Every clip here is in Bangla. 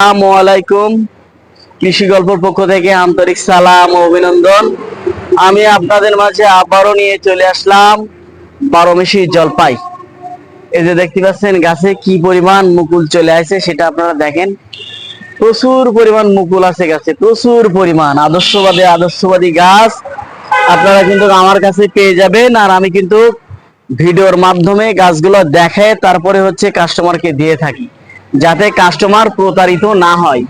আসসালামু আলাইকুম। কৃষি গল্পর পক্ষ থেকে আন্তরিক সালাম অভিনন্দন। আমি আপনাদের মাঝে আবারও নিয়ে চলে আসলাম বারোমেশি জলপাই। এই যে দেখতে পাচ্ছেন, গাছে কি পরিমাণ মুকুল চলে আসে সেটা আপনারা দেখেন। প্রচুর পরিমাণ মুকুল আছে গাছে, প্রচুর পরিমাণ। আদর্শবাদী আদর্শবাদী গাছ। আপনারা কিন্তু আমার কাছে পেয়ে যাবেন আর আমি কিন্তু ভিডিওর মাধ্যমে গাছগুলো দেখে তারপরে হচ্ছে কাস্টমারকে দিয়ে থাকি। যাতে কাস্টমার প্রতারিত না হয়।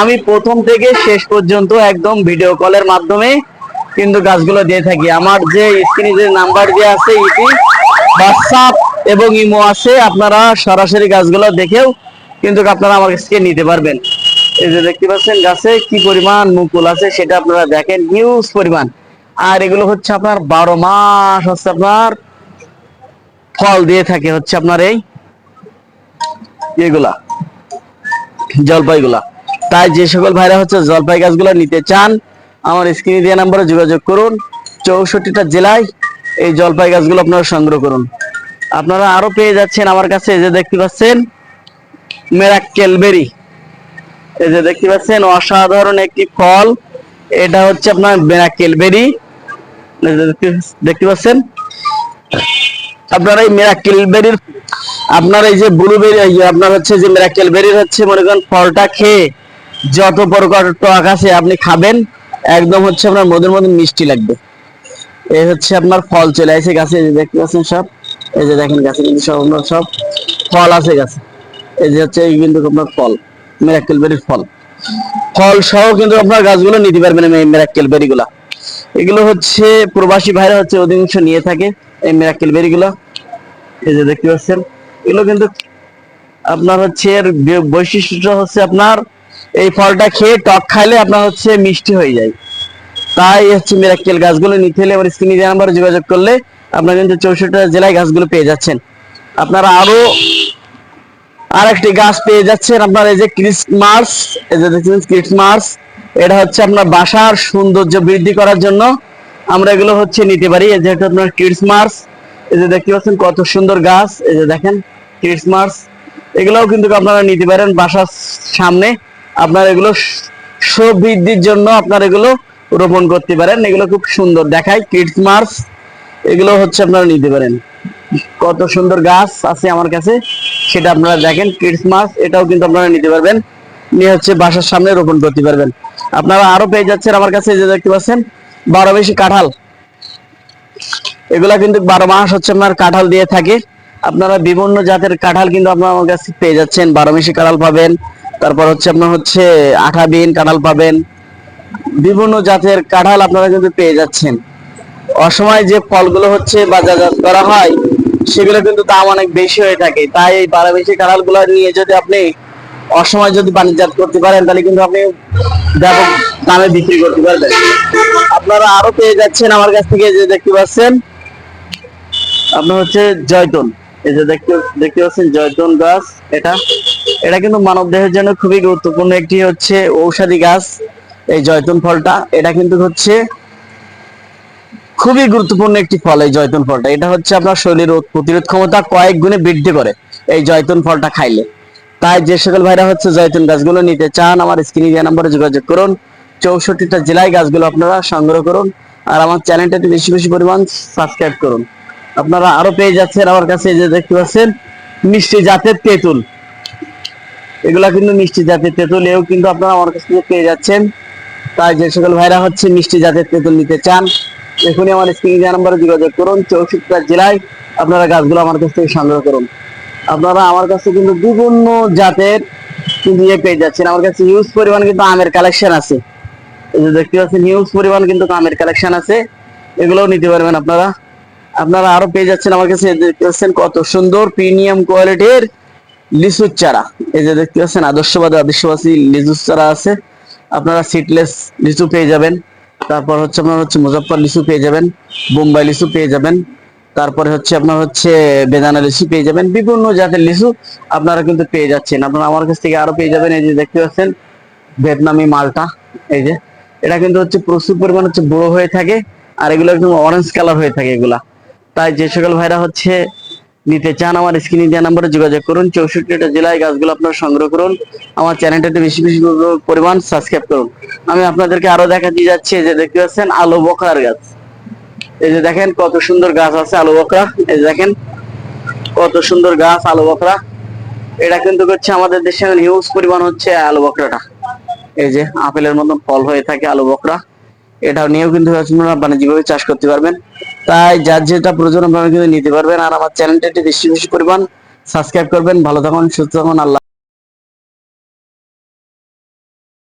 আমি প্রথম থেকে শেষ পর্যন্ত একদম ভিডিও কলের মাধ্যমে কিন্তু গাছগুলো দিয়ে থাকি। আমার যে স্ক্রিনে যে নাম্বার দেওয়া আছে ইটি হোয়াটসঅ্যাপ এবং ইমো আছে। আপনারা সরাসরি গাছগুলো দেখেও কিন্তু আপনারা আমার কাছ থেকে নিতে পারবেন। এই যে দেখতে পাচ্ছেন গাছে কি পরিমাণ মুকুল আছে, সেটা আপনারা দেখেন। হিউজ পরিমাণ। আর এগুলো হচ্ছে আপনার বারো মাস হচ্ছে আপনার ফল দিয়ে থাকে হচ্ছে আপনার এই এগুলা, জলপাইগুলা। তাই যে সকল ভাইরা হচ্ছে জলপাই গাছগুলো নিতে চান, আমার স্ক্রিনে দেওয়া নাম্বারে যোগাযোগ করুন। চৌষট্টিটা জেলায় এই জলপাই গাছগুলো আপনারা সংগ্রহ করুন। আপনারা আরও পেয়ে যাচ্ছেন আমার কাছে, এই যে দেখতে পাচ্ছেন, মেরাক্কেল এই যে দেখতে পাচ্ছেন, অসাধারণ একটি ফল। এটা হচ্ছে আপনার মেরাক্কেল দেখতে- পাচ্ছেন, আপনার এই মেরাক্কেল আপনার এই যে ব্লুবেরি আপনার হচ্ছে যে মেরাক্কেল বেরির হচ্ছে, মনে করেন, ফলটা খেয়ে যত প্রকার টক আছে আপনি খাবেন, একদম হচ্ছে আপনার মধুর মধ্যে মিষ্টি লাগবে। এই হচ্ছে আপনার ফল চলে আসে গাছে যে দেখতে পাচ্ছেন সব। এই যে দেখেন গাছে কিন্তু সব আপনার সব ফল আছে গাছে। এই যে হচ্ছে, এই কিন্তু আপনার ফল মেরাক্কেল বেরির ফল। ফল সহ কিন্তু আপনার গাছগুলো নিতে পারবেন এই মেরাক্কেল বেরি গুলা। এগুলো হচ্ছে প্রবাসী ভাইরা হচ্ছে অধিকাংশ নিয়ে থাকে এই মেরাক্কেল বেরি গুলা। এই যে দেখতে পাচ্ছেন এগুলো কিন্তু আপনার হচ্ছে এর বৈশিষ্ট্য হচ্ছে আপনার এই ফলটা খেয়ে টক খাইলে আপনার হচ্ছে মিষ্টি হয়ে যায়। তাই হচ্ছে মিরাক্কেল গাছগুলো নিতে হলে আমার স্ক্রিনে নাম্বারে যোগাযোগ করলে আপনারা কিন্তু চৌষট্টি জেলায় গাছগুলো পেয়ে যাচ্ছেন। আপনারা আরও আরেকটি গাছ পেয়ে যাচ্ছেন আপনার এই যে ক্রিসমাস, এই যে দেখছেন ক্রিসমাস, এটা হচ্ছে আপনার বাসার সৌন্দর্য বৃদ্ধি করার জন্য আমরা এগুলো হচ্ছে নিতে পারি। এই যে এটা আপনার ক্রিসমাস, এই যে দেখতে পাচ্ছেন কত সুন্দর গাছ, এই যে দেখেন ক্রিসমাস এগুলোও কিন্তু আপনারা নিতে পারেন বাসার সামনে। আপনার এগুলো শো বৃদ্ধির জন্য আপনার এগুলো রোপণ করতে পারেন। এগুলো খুব সুন্দর দেখায়। ক্রিসমাস এগুলো হচ্ছে আপনারা নিতে পারেন। কত সুন্দর গাছ আছে আমার কাছে, সেটা আপনারা দেখেন। ক্রিসমাস এটাও কিন্তু আপনারা নিতে পারবেন। নিয়ে হচ্ছে বাসার সামনে রোপণ করতে পারবেন। আপনারা আরও পেয়ে যাচ্ছেন আমার কাছে যে দেখতে পাচ্ছেন, বারো বেশি কাঁঠাল। এগুলা কিন্তু বারো মাস হচ্ছে আপনার কাঁঠাল দিয়ে থাকে। আপনারা বিভিন্ন জাতের কাঁঠাল কিন্তু আপনারা আমার কাছে পেয়ে যাচ্ছেন। বারো মেশি কাঁঠাল পাবেন, তারপর হচ্ছে আপনার হচ্ছে আঠা বিন কাঁঠাল পাবেন। বিভিন্ন জাতের কাঁঠাল আপনারা কিন্তু পেয়ে যাচ্ছেন। অসময় যে ফলগুলো হচ্ছে বাজারজাত করা হয়, সেগুলো কিন্তু দাম অনেক বেশি হয়ে থাকে। তাই এই বারামেশি কাঁঠালগুলো নিয়ে যদি আপনি অসময় যদি বাণিজ্যাত করতে পারেন, তাহলে কিন্তু আপনি ব্যাপক দামে বিক্রি করতে পারবেন। আপনারা আরও পেয়ে যাচ্ছেন আমার কাছ থেকে যে দেখতে পাচ্ছেন। আপনার হচ্ছে জয়তন। এই যে দেখতে দেখতে পাচ্ছেন জয়তন গাছ, এটা। এটা কিন্তু মানব দেহের জন্য খুবই গুরুত্বপূর্ণ একটি হচ্ছে ঔষধি গাছ, এই জয়তন ফলটা। এটা কিন্তু হচ্ছে খুবই গুরুত্বপূর্ণ একটি ফল, এই জয়তুন ফলটা। এটা হচ্ছে আপনার শরীরের রোগ প্রতিরোধ ক্ষমতা কয়েক গুণে বৃদ্ধি করে এই জয়তুন ফলটা খাইলে। তাই যে সকল ভাইরা হচ্ছে জয়তুন গাছগুলো নিতে চান, আমার স্ক্রিনে দেওয়া নম্বরে যোগাযোগ করুন। চৌষট্টিটা জেলায় গাছগুলো আপনারা সংগ্রহ করুন। আর আমার চ্যানেলটা একটু বেশি বেশি পরিমাণ সাবস্ক্রাইব করুন। আপনারা আরও পেয়ে যাচ্ছেন আমার কাছে যে দেখতে পাচ্ছেন, মিষ্টি জাতের তেঁতুল। এগুলা কিন্তু মিষ্টি জাতের তেঁতুল, এও কিন্তু আপনারা আমার কাছ থেকে পেয়ে যাচ্ছেন। তাই যে সকল ভাইরা হচ্ছে মিষ্টি জাতের তেঁতুল নিতে চান, এখনই আমার স্ক্রিনে নাম্বারে যোগাযোগ করুন, চৌষট্টিটা জেলায় আপনারা গাছগুলো আমার কাছ থেকে সংগ্রহ করুন। আপনারা আমার কাছে কিন্তু বিভিন্ন জাতের কিন্তু ইয়ে পেয়ে যাচ্ছেন। আমার কাছে হিউজ পরিমাণ কিন্তু আমের কালেকশন আছে। এই যে দেখতে পাচ্ছেন হিউজ পরিমাণ কিন্তু আমের কালেকশন আছে। এগুলোও নিতে পারবেন আপনারা। আপনারা আরও পেয়ে যাচ্ছেন আমার কাছে, দেখতে পাচ্ছেন কত সুন্দর প্রিমিয়াম কোয়ালিটির লিচুর চারা। এই যে দেখতে পাচ্ছেন, আদর্শবাদী আদর্শবাসী লিচুর চারা আছে। আপনারা সিটলেস লিচু পেয়ে যাবেন। তারপর হচ্ছে আপনার হচ্ছে মুজফ্ফর লিচু পেয়ে যাবেন, বোম্বাই লিচু পেয়ে যাবেন। তারপরে হচ্ছে আপনার হচ্ছে বেদানা লিচু পেয়ে যাবেন। বিভিন্ন জাতের লিচু আপনারা কিন্তু পেয়ে যাচ্ছেন। আপনারা আমার কাছ থেকে আরও পেয়ে যাবেন। এই যে দেখতে পাচ্ছেন, ভিয়েতনামি মালটা, এই যে। এটা কিন্তু হচ্ছে প্রচুর পরিমাণ হচ্ছে বড় হয়ে থাকে, আর এগুলো একদম অরেঞ্জ কালার হয়ে থাকে এগুলা। তাই যে সকল ভাইরা হচ্ছে নিতে চান আমার স্ক্রিনে দেওয়া নম্বরে যোগাযোগ করুন। চৌষট্টিটা জেলায় গাছগুলো আপনারা সংগ্রহ করুন। আমার চ্যানেলটাতে বেশি বেশি পরিমাণ সাবস্ক্রাইব করুন। আমি আপনাদেরকে আরও দেখা দিয়ে যাচ্ছি যে দেখতে পাচ্ছেন আলু বকরার গাছ। এই যে দেখেন কত সুন্দর গাছ আছে আলু বকরা এই যে দেখেন কত সুন্দর গাছ আলু বকরা এটা কিন্তু হচ্ছে আমাদের দেশে হিউজ পরিমাণ হচ্ছে আলু বকরাটা এই যে আপেলের মতন ফল হয়ে থাকে আলু বকরা এটা নিয়েও কিন্তু আপনারা বাণিজ্যিকভাবে চাষ করতে পারবেন। তাই যার যেটা প্রয়োজন আপনারা কিন্তু নিতে পারবেন। আর আমার চ্যানেলটা একটু বেশি বেশি করবেন সাবস্ক্রাইব করবেন। ভালো থাকুন, সুস্থ থাকুন, আল্লাহ